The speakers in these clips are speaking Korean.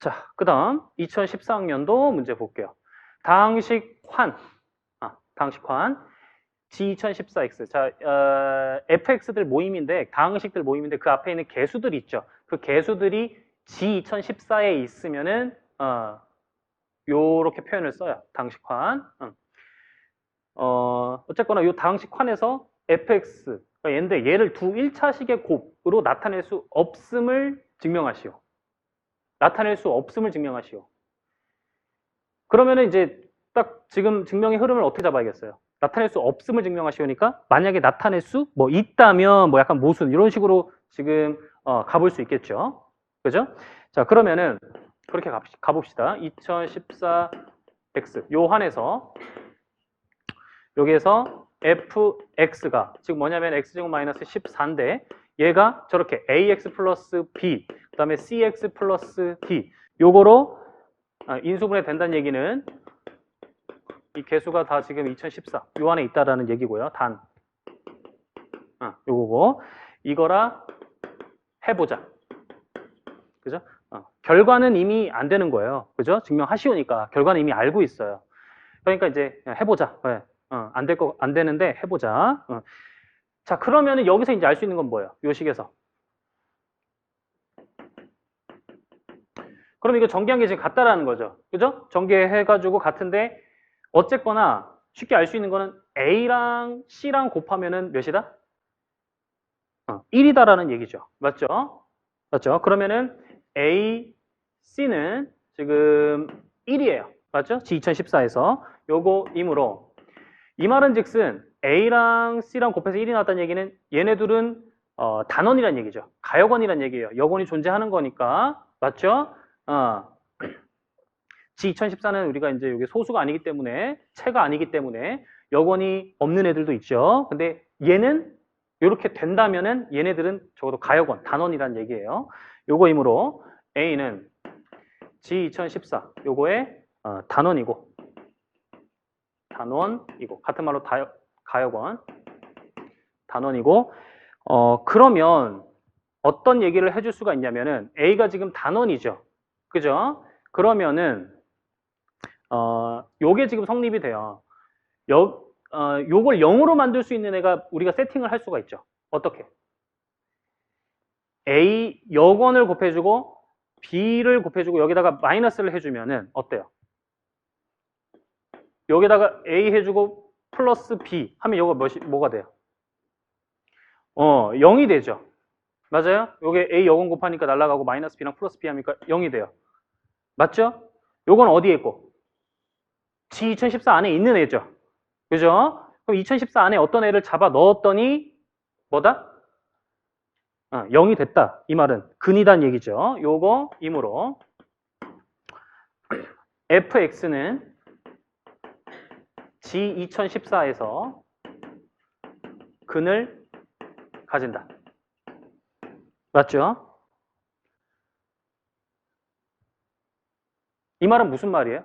자, 그 다음 2014학년도 문제 볼게요. 당식 환, 아, 당식 환, G2014X. 자, 어, fx들 모임인데, 당식들 모임인데 그 앞에 있는 개수들이 있죠. 그 개수들이 G2014에 있으면은, 어, 요렇게 표현을 써요. 당식환. 응. 어, 어쨌거나 요 당식환에서 fx, 얘인데 얘를 두 1차식의 곱으로 나타낼 수 없음을 증명하시오. 나타낼 수 없음을 증명하시오. 그러면은 이제 딱 지금 증명의 흐름을 어떻게 잡아야겠어요? 나타낼 수 없음을 증명하시오니까 만약에 나타낼 수 뭐 있다면 뭐 약간 모순 이런 식으로 지금 어, 가볼 수 있겠죠. 그죠? 자 그러면은 그렇게 가, 가봅시다. 2014 x 요 한에서 여기에서 fx가 지금 뭐냐면 x제곱 마이너스 14인데 얘가 저렇게 ax 플러스 b 그 다음에 cx 플러스 d 요거로 아, 인수분해 된다는 얘기는 이 개수가 다 지금 2014 요 안에 있다라는 얘기고요. 단 아, 요거고 이거라 해보자. 그죠? 어, 결과는 이미 안 되는 거예요. 그죠? 증명하시오니까 결과는 이미 알고 있어요. 그러니까 이제 해보자. 네. 어, 안될 거, 안 되는데 해보자. 어. 자, 그러면은 여기서 이제 알 수 있는 건 뭐예요? 요 식에서. 그럼 이거 전개한 게 지금 같다라는 거죠. 그죠? 전개해가지고 같은데, 어쨌거나 쉽게 알 수 있는 거는 A랑 C랑 곱하면은 몇이다? 어, 1이다라는 얘기죠. 맞죠? 맞죠? 그러면은 A, C는 지금 1이에요. 맞죠? G2014에서. 요거이므로 이 말은 즉슨 A랑 C랑 곱해서 1이 나왔다는 얘기는 얘네들은 어, 단원이란 얘기죠. 가역원이란 얘기예요. 여건이 존재하는 거니까. 맞죠? 어. G2014는 우리가 이제 여기 소수가 아니기 때문에 체가 아니기 때문에 여건이 없는 애들도 있죠. 근데 얘는 이렇게 된다면은 얘네들은 적어도 가역원, 단원이란 얘기예요. 요거이므로 A는 G2014 요거의 어, 단원이고 단원이고 같은 말로 다, 가역원 단원이고 어 그러면 어떤 얘기를 해줄 수가 있냐면은 A가 지금 단원이죠. 그죠? 그러면은 어 요게 지금 성립이 돼요. 여, 어, 요걸 0으로 만들 수 있는 애가 우리가 세팅을 할 수가 있죠. 어떻게? A 여건을 곱해주고 B를 곱해주고 여기다가 마이너스를 해주면은 어때요? 여기다가 A 해주고 플러스 B 하면 이거 뭐가 돼요? 어, 0이 되죠. 맞아요? 요게 A 여건 곱하니까 날라가고 마이너스 B랑 플러스 B 하니까 0이 돼요. 맞죠? 요건 어디에 있고? G2014 안에 있는 애죠. 그죠? 그럼 2014 안에 어떤 애를 잡아 넣었더니 뭐다? 어, 0이 됐다. 이 말은 근이란 얘기죠. 요거 이므로 fx는 G2014에서 근을 가진다. 맞죠? 이 말은 무슨 말이에요?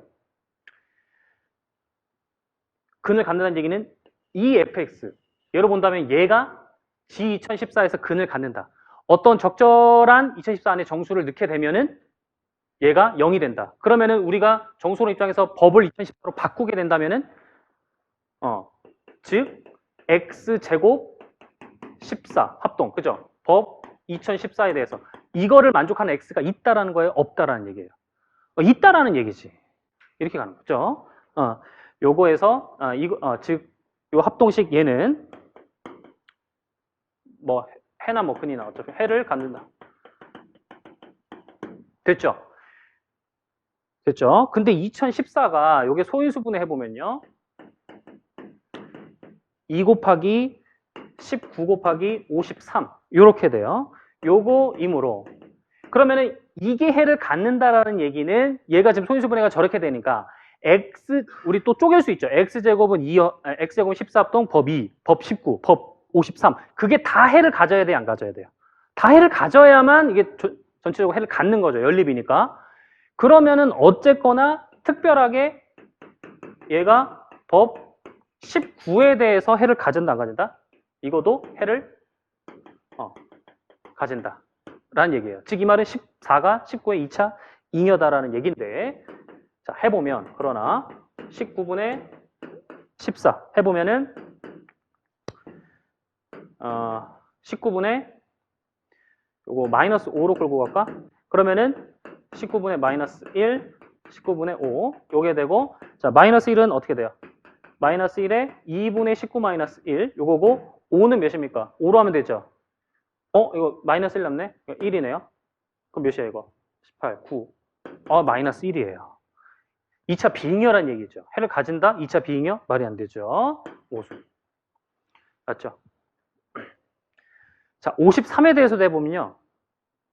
근을 갖는다는 얘기는 이 fx 예로 본다면 얘가 G2014에서 근을 갖는다. 어떤 적절한 2014 안에 정수를 넣게 되면은 얘가 0이 된다. 그러면은 우리가 정수론 입장에서 법을 2014로 바꾸게 된다면은 어, 즉 x제곱 14 합동 그죠? 법 2014에 대해서 이거를 만족하는 x가 있다라는 거예요, 없다라는 얘기예요. 어, 있다라는 얘기지. 이렇게 가는 거죠. 어, 요거에서 어, 이거 어, 즉요 합동식 얘는 뭐 해나 뭐 근이나 어차피 해를 갖는다. 됐죠? 됐죠? 근데 2014가 요게 소인수분해 해보면요. 2 곱하기 19 곱하기 53 요렇게 돼요. 요거이므로 그러면은 이게 해를 갖는다라는 얘기는 얘가 지금 소인수분해가 저렇게 되니까 x 우리 또 쪼갤 수 있죠. x제곱은 2 x제곱 14합동 법 2, 법 19, 법 53. 그게 다 해를 가져야 돼요, 안 가져야 돼요? 다 해를 가져야만 이게 저- 전체적으로 해를 갖는 거죠. 연립이니까. 그러면은 어쨌거나 특별하게 얘가 법 19에 대해서 해를 가진다, 안 가진다? 이것도 해를 어, 가진다. 라는 얘기예요. 즉, 이 말은 14가 19의 2차 잉여다라는 얘기인데 자 해보면 그러나 19분의 14 해보면은 어, 19분의 요거 마이너스 5로 끌고 갈까? 그러면은 19분의 마이너스 1, 19분의 5 요게 되고 자 마이너스 1은 어떻게 돼요? 마이너스 1에 2분의 19 마이너스 1 요거고 5는 몇입니까? 5로 하면 되죠. 어 이거 마이너스 1 남네? 1이네요. 그럼 몇이야 이거? 18, 9. 어 마이너스 1이에요. 2차 비잉여란 얘기죠. 해를 가진다? 2차 비잉여? 말이 안 되죠. 오수. 맞죠? 자, 53에 대해서도 해보면요.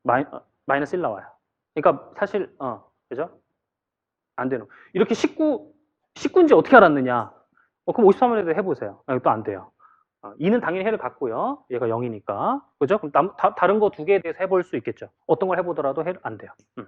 마이, 어, 마이너스 1 나와요. 그러니까 사실, 어, 그죠? 안 되는. 거. 이렇게 19, 19인지 어떻게 알았느냐? 어, 그럼 53에 대해서 해보세요. 아, 또안 돼요. 어, 2는 당연히 해를 갖고요. 얘가 0이니까. 그죠? 그럼 남- 다, 른 거 두 개에 대해서 해볼 수 있겠죠. 어떤 걸 해보더라도 해를 안 돼요. 음.